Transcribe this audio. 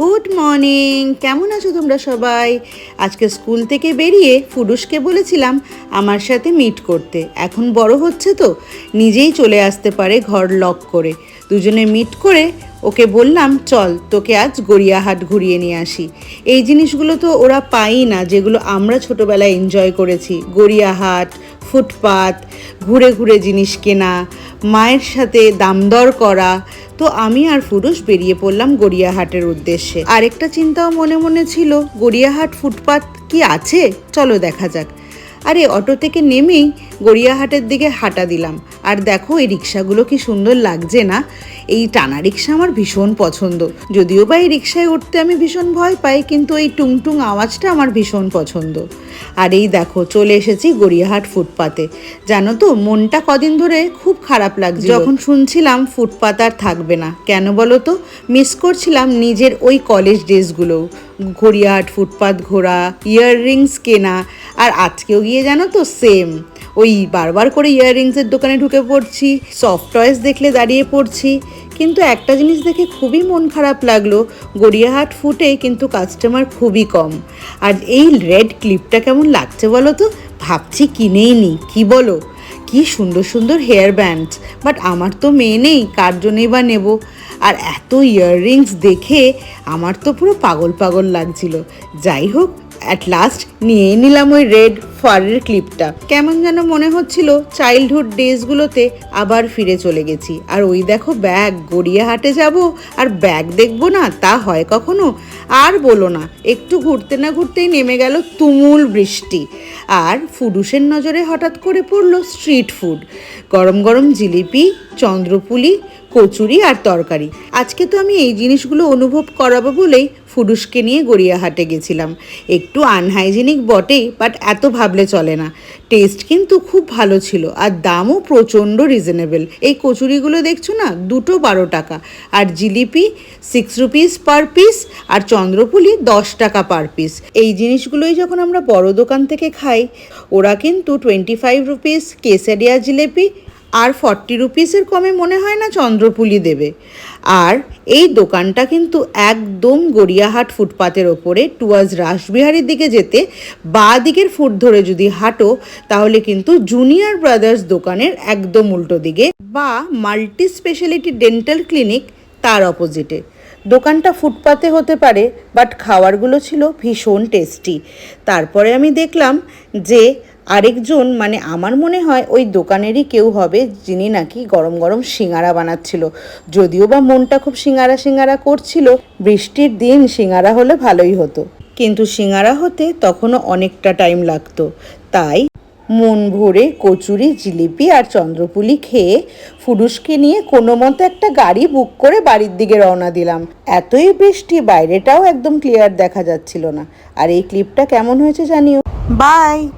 Good morning. কেমন আছো তোমরা সবাই? আজকে স্কুল থেকে বেরিয়ে ফুডুসকে বলেছিলাম আমার সাথে মিট করতে। এখন বড় হচ্ছে তো, নিজেই চলে আসতে পারে ঘর লক করে। দুজনে মিট করে ওকে বললাম, চল, তোকে আজ গড়িয়াহাট ঘুরিয়ে নিয়ে আসি। এই জিনিসগুলো তো ওরা পাই না, যেগুলো আমরা ছোটোবেলায় এনজয় করেছি। গড়িয়াহাট ফুটপাত, ঘুরে ঘুরে জিনিস কেনা, মায়ের সাথে দামদর করা, তো আমি আর ফুরুষ বেরিয়ে পড়লাম গড়িয়াহাটের উদ্দেশ্যে। আরেকটা চিন্তাও মনে মনে ছিল, গড়িয়াহাট ফুটপাত কি আছে? চলো দেখা যাক। আরে অটো থেকে নেমেই গড়িয়াহাটের দিকে হাঁটা দিলাম। আর দেখো এই রিক্সাগুলো কি সুন্দর লাগছে না? এই টানা রিক্সা আমার ভীষণ পছন্দ। যদিও বা এই রিক্সায় উঠতে আমি ভীষণ ভয় পাই, কিন্তু এই টুংটুং আওয়াজটা আমার ভীষণ পছন্দ। আর এই দেখো, চলে এসেছি গড়িয়াহাট ফুটপাতে। জানো তো, মনটা কদিন ধরে খুব খারাপ লাগছে যখন শুনছিলাম ফুটপাত আর থাকবে না, কেন বলো তো? মিস করছিলাম নিজের ওই কলেজ ড্রেসগুলো গড়িয়াহাট ফুটপাত ঘোরা ইয়াররিংস কেনা আর আজকেও গিয়ে জানো তো সেম ওই বারবার করে ইয়াররিংসের দোকানে ঢুকে পড়ছি সফট টয়েস দেখলে দাঁড়িয়ে পড়ছি। কিন্তু একটা জিনিস দেখে খুবই মন খারাপ লাগল, গড়িয়াহাট ফুটে কিন্তু কাস্টমার খুবই কম। আর এই রেড ক্লিপটা কেমন লাগছে বলো তো? ভাবছি কিনেই নি, কি বলো? কি সুন্দর সুন্দর হেয়ার ব্যান্ডস বাট আমার তো মেয়ে নেই, কার জন্যই বা নেব? আর এত ইয়াররিংস দেখে আমার তো পুরো পাগল পাগল লাগছিল। যাই হোক অ্যাট লাস্ট নিয়ে নিলাম ওই রেড ফারের ক্লিপটা কেমন যেন মনে হচ্ছিল চাইল্ডহুড ডেজগুলোতে আবার ফিরে চলে গেছি। আর ওই দেখো ব্যাগ গড়িয়াহাটে যাব, আর ব্যাগ দেখব না, তা হয় কখনো? আর বলো না, একটু ঘুরতে না ঘুরতেই নেমে গেল তুমুল বৃষ্টি। আর ফুডুসের নজরে হঠাৎ করে পড়ল স্ট্রিট ফুড গরম গরম জিলিপি, চন্দ্রপুলি, কচুরি আর তরকারি। আজকে তো আমি এই জিনিসগুলো অনুভব করাবো বলেই ফুডুসকে নিয়ে গড়িয়াহাটে গেছিলাম। একটু আনহাইজেনিক বটেই বাট এত ভাবলে চলে না। টেস্ট কিন্তু খুব ভালো ছিল, আর দামও প্রচণ্ড রিজনেবল এই কচুরিগুলো দেখছ না? দুটো বারো টাকা। আর jilipi six rupees per piece আর চন্দ্রপুলি দশ টাকা পার পিস এই জিনিসগুলোই যখন আমরা বড় দোকান থেকে খাই, ওরা কিন্তু twenty five rupees kesariya jilipi আর ফর্টি রুপিসের কমে মনে হয় না চন্দ্রপুলি দেবে। আর এই দোকানটা কিন্তু একদম গড়িয়াহাট ফুটপাতের ওপরে টুয়ার্স রাসবিহারির দিকে যেতে বা দিকের ফুট ধরে যদি হাঁটো, তাহলে কিন্তু জুনিয়র ব্রাদার্স দোকানের একদম উল্টো দিকে বা মাল্টি স্পেশালিটি ডেন্টাল ক্লিনিক তার অপোজিটে দোকানটা ফুটপাতে হতে পারে বাট খাওয়ারগুলো ছিল ভীষণ টেস্টি তারপরে আমি দেখলাম যে আরেকজন মানে আমার মনে হয় ওই দোকানেরই কেউ হবে যিনি নাকি গরম গরম সিঙ্গারা বানাচ্ছিল। যদিও বা মনটা খুব সিঙ্গারা সিঙ্গারা করছিল, বৃষ্টির দিন সিঙ্গারা হলে ভালোই হতো। কিন্তু সিঙ্গারা হতে তখনও অনেকটা টাইম লাগতো। তাই মন ভরে কচুরি, জিলিপি আর চন্দ্রপুলি খেয়ে ফুডুসকে নিয়ে কোনো মতো একটা গাড়ি বুক করে বাড়ির দিকে রওনা দিলাম। এতই বৃষ্টি, বাইরেটাও একদম ক্লিয়ার দেখা যাচ্ছিল না। আর এই ক্লিপটা কেমন হয়েছে জানিও। বাই।